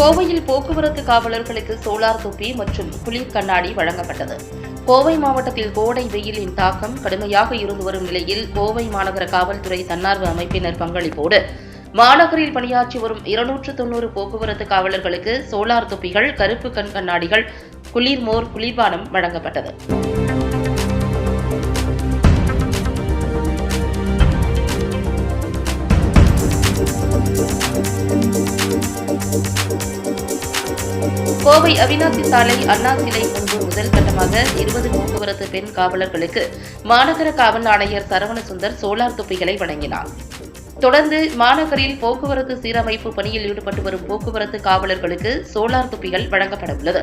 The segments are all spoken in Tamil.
கோவையில் போக்குவரத்து காவலர்களுக்கு சோலார் தொப்பி மற்றும் குளிர் கண்ணாடி வழங்கப்பட்டது. கோவை மாவட்டத்தில் கோடை வெயிலின் தாக்கம் கடுமையாக இருந்து வரும் நிலையில் கோவை மாநகர காவல்துறை தன்னார்வ அமைப்பினர் பங்களிப்போடு மாநகரில் பணியாற்றி வரும் இருநூற்று தொன்னூறு போக்குவரத்து காவலர்களுக்கு சோலார் தொப்பிகள் கருப்பு கண் கண்ணாடிகள் குளிர்மோர் குளிர்பானம் வழங்கப்பட்டது. கோவை அவிநாசி சாலை அண்ணா சிலை முன்பு முதல் கட்டமாக இருபது போக்குவரத்து பெண் காவலர்களுக்கு மாநகர காவல் ஆணையர் சரவணசுந்தர் சோலார் தொப்பிகளை வழங்கினார். தொடர்ந்து மாநகரில் போக்குவரத்து சீரமைப்பு பணியில் ஈடுபட்டு வரும் போக்குவரத்து காவலர்களுக்கு சோலார் தொப்பிகள் வழங்கப்பட உள்ளது.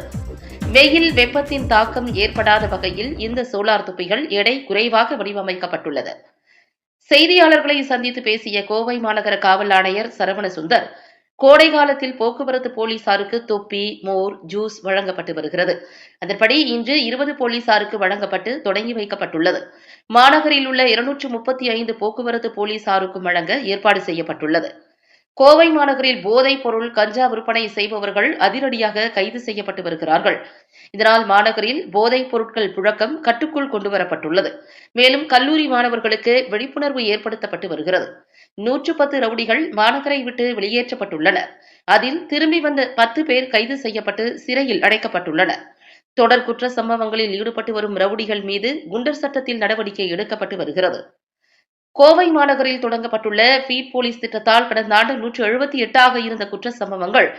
வெயில் வெப்பத்தின் தாக்கம் ஏற்படாத வகையில் இந்த சோலார் தொப்பிகள் எடை குறைவாக வடிவமைக்கப்பட்டுள்ளது. செய்தியாளர்களை சந்தித்து பேசிய கோவை மாநகர காவல் ஆணையர் சரவணசுந்தர் கோடை காலத்தில் போக்குவரத்து போலீசாருக்கு தொப்பி மோர் ஜூஸ் வழங்கப்பட்டு வருகிறது. அதன்படி இன்று இருபது போலீசாருக்கு வழங்கப்பட்டு தொடங்கி வைக்கப்பட்டுள்ளது. மாநகரில் உள்ள இருநூற்று முப்பத்தி ஐந்து போக்குவரத்து போலீசாருக்கும் வழங்க ஏற்பாடு செய்யப்பட்டுள்ளது. கோவை மாநகரில் போதைப் பொருள் கஞ்சா விற்பனை செய்பவர்கள் அதிரடியாக கைது செய்யப்பட்டு வருகிறார்கள். இதனால் மாநகரில் போதைப் பொருட்கள் புழக்கம் கட்டுக்குள் கொண்டுவரப்பட்டுள்ளது. மேலும் கல்லூரி மாணவர்களுக்கு விழிப்புணர்வு ஏற்படுத்தப்பட்டு வருகிறது. நூற்று பத்து ரவுடிகள் மாநகரை விட்டு வெளியேற்றப்பட்டுள்ளனர். அதில் திரும்பி வந்த பத்து பேர் கைது செய்யப்பட்டு சிறையில் அடைக்கப்பட்டுள்ளனர். தொடர் குற்ற சம்பவங்களில் ஈடுபட்டு வரும் ரவுடிகள் மீது குண்டர் சட்டத்தில் நடவடிக்கை எடுக்கப்பட்டு வருகிறது. கோவை மாநகரில் தொடங்கப்பட்டுள்ள பீட் போலீஸ் திட்டத்தால் கடந்த ஆண்டு நூற்று எழுபத்தி எட்டாக இருந்த குற்ற சம்பவங்கள்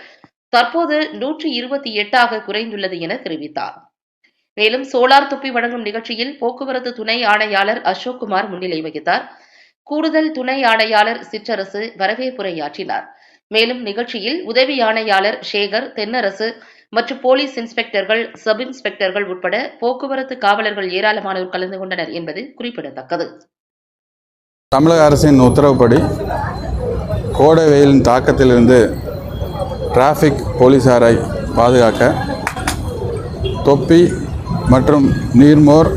தற்போது நூற்றி இருபத்தி எட்டாக குறைந்துள்ளது என தெரிவித்தார். மேலும் சோலார் தொப்பி வழங்கும் நிகழ்ச்சியில் போக்குவரத்து துணை ஆணையாளர் அசோக் குமார் முன்னிலை வகித்தார். கூடுதல் துணை ஆணையாளர் சிற்றரசு வரவேற்புரையாற்றினார் மேலும் நிகழ்ச்சியில் உதவி ஆணையாளர் சேகர் தென்னரசு மற்றும் போலீஸ் இன்ஸ்பெக்டர்கள் சப் இன்ஸ்பெக்டர்கள் உட்பட போக்குவரத்து காவலர்கள் ஏராளமானோர் கலந்து கொண்டனர் என்பது குறிப்பிடத்தக்கது. தமிழக அரசின் உத்தரவுப்படி கோடை வெயிலின் தாக்கத்திலிருந்து டிராஃபிக் போலீசாரை பாதுகாக்க தொப்பி மற்றும் நீர்மோர்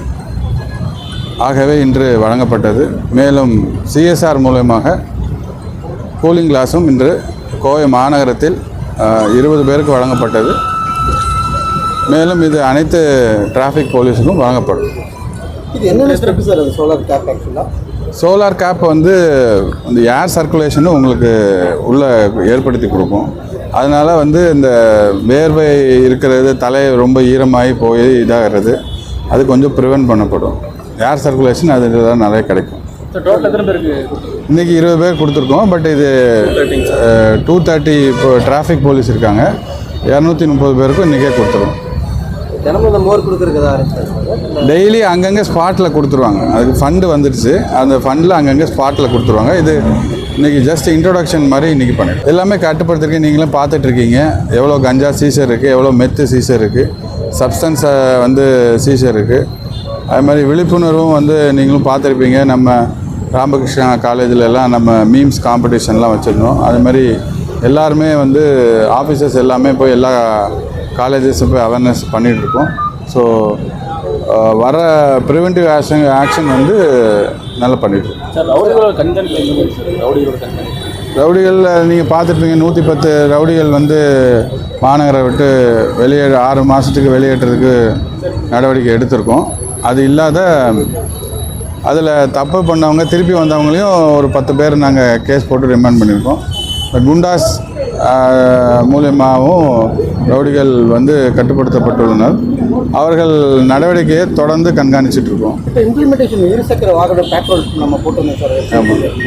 ஆகவே இன்று வழங்கப்பட்டது. மேலும் சிஎஸ்ஆர் மூலயமாக கூலிங் கிளாஸும் இன்று கோவை மாநகரத்தில் இருபது பேருக்கு வழங்கப்பட்டது. மேலும் இது அனைத்து டிராஃபிக் போலீஸுக்கும் வழங்கப்படும். இது என்ன சார் சோலார் ஆக்சுவலாக சோலார் கேப் வந்து இந்த ஏர் சர்க்குலேஷனும் உங்களுக்கு உள்ளே ஏற்படுத்தி கொடுக்கும். அதனால் வந்து இந்த வேர்வை இருக்கிறது தலை ரொம்ப ஈரமாகி போய் இதாகிறது. அது கொஞ்சம் ப்ரிவென்ட் பண்ணப்படும். ஏர் சர்க்குலேஷன் அது இதெல்லாம் நிறைய கிடைக்கும். இன்றைக்கி இருபது பேர் கொடுத்துருக்கோம். பட் இது டூ தேர்ட்டி இப்போ டிராஃபிக் போலீஸ் இருக்காங்க. இரநூத்தி முப்பது பேருக்கும் இன்றைக்கே கொடுத்துருவோம். தினமும் இந்த மோர் டெய்லி அங்கங்கே ஸ்பாட்டில் கொடுத்துருவாங்க. அதுக்கு ஃபண்டு வந்துடுச்சு. அந்த ஃபண்டில் அங்கங்கே ஸ்பாட்டில் கொடுத்துருவாங்க. இது இன்றைக்கி ஜஸ்ட் இன்ட்ரோடக்ஷன் மாதிரி இன்றைக்கி பண்ணிடும் எல்லாமே கட்டுப்படுத்திருக்கீங்க நீங்களும் பார்த்துட்ருக்கீங்க. எவ்வளோ கஞ்சா சீசர் இருக்குது எவ்வளோ மெத்து சீசர் இருக்குது சப்ஸ்டன்ஸை வந்து சீசர் இருக்குது அது மாதிரி விழிப்புணர்வும் வந்து நீங்களும் பார்த்துருப்பீங்க. நம்ம ராமகிருஷ்ணா காலேஜில் எல்லாம் நம்ம மீம்ஸ் காம்படிஷன்லாம் வச்சுருந்தோம். அது மாதிரி எல்லாருமே வந்து ஆஃபீஸர்ஸ் எல்லாமே போய் எல்லா காலேஜஸும் போய் அவேர்னஸ் பண்ணிகிட்ருக்கோம் ஸோ வர ப்ரிவென்டிவ் ஆக்ஷன் ஆக்ஷன் வந்து நல்லா பண்ணிகிட்ருக்கோம் சார் ரவுடிகளோட கண்காணிப்பு எங்க போகுது சார்? ரவுடிகளோட கண்காணிப்பு ரவுடிகள் நீங்கள் பார்த்துருப்பீங்க நூற்றி பத்து ரவுடிகள் வந்து மாநகரை விட்டு வெளியேற ஆறு மாதத்துக்கு வெளியேற்றதுக்கு நடவடிக்கை எடுத்திருக்கோம். அது இல்லாத அதில் தப்பு பண்ணவங்க திருப்பி வந்தவங்களையும் ஒரு பத்து பேர் நாங்கள் கேஸ் போட்டு ரிமாண்ட் பண்ணியிருக்கோம். குண்டாஸ் மூலியமாகவும் ரவுடிகள் வந்து கட்டுப்படுத்தப்பட்டுள்ளனர். அவர்கள் நடவடிக்கையை தொடர்ந்து கண்காணிச்சிட்டு இருக்கோம் இம்ப்ளிமெண்டேஷன் இருசக்கர வாகன பேட்ரோல் நம்ம போட்டிருந்தோம் சார்.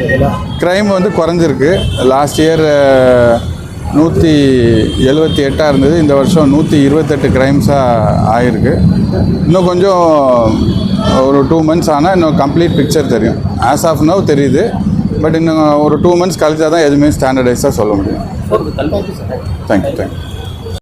இதெல்லாம் க்ரைம் வந்து குறைஞ்சிருக்கு. லாஸ்ட் இயர் நூற்றி எழுபத்தி எட்டாக இருந்தது. இந்த வருஷம் நூற்றி இருபத்தெட்டு க்ரைம்ஸாக ஆகிருக்கு இன்னும் கொஞ்சம் ஒரு டூ மந்த்ஸ் ஆனால் இன்னும் கம்ப்ளீட் பிக்சர் தெரியும். ஆஸ் ஆஃப் நவ் தெரியுது. பட் இன்னும் ஒரு டூ மந்த்ஸ் கழிச்சா தான் எதுவுமே ஸ்டாண்டர்டைஸாக சொல்ல முடியும். Thank you thank you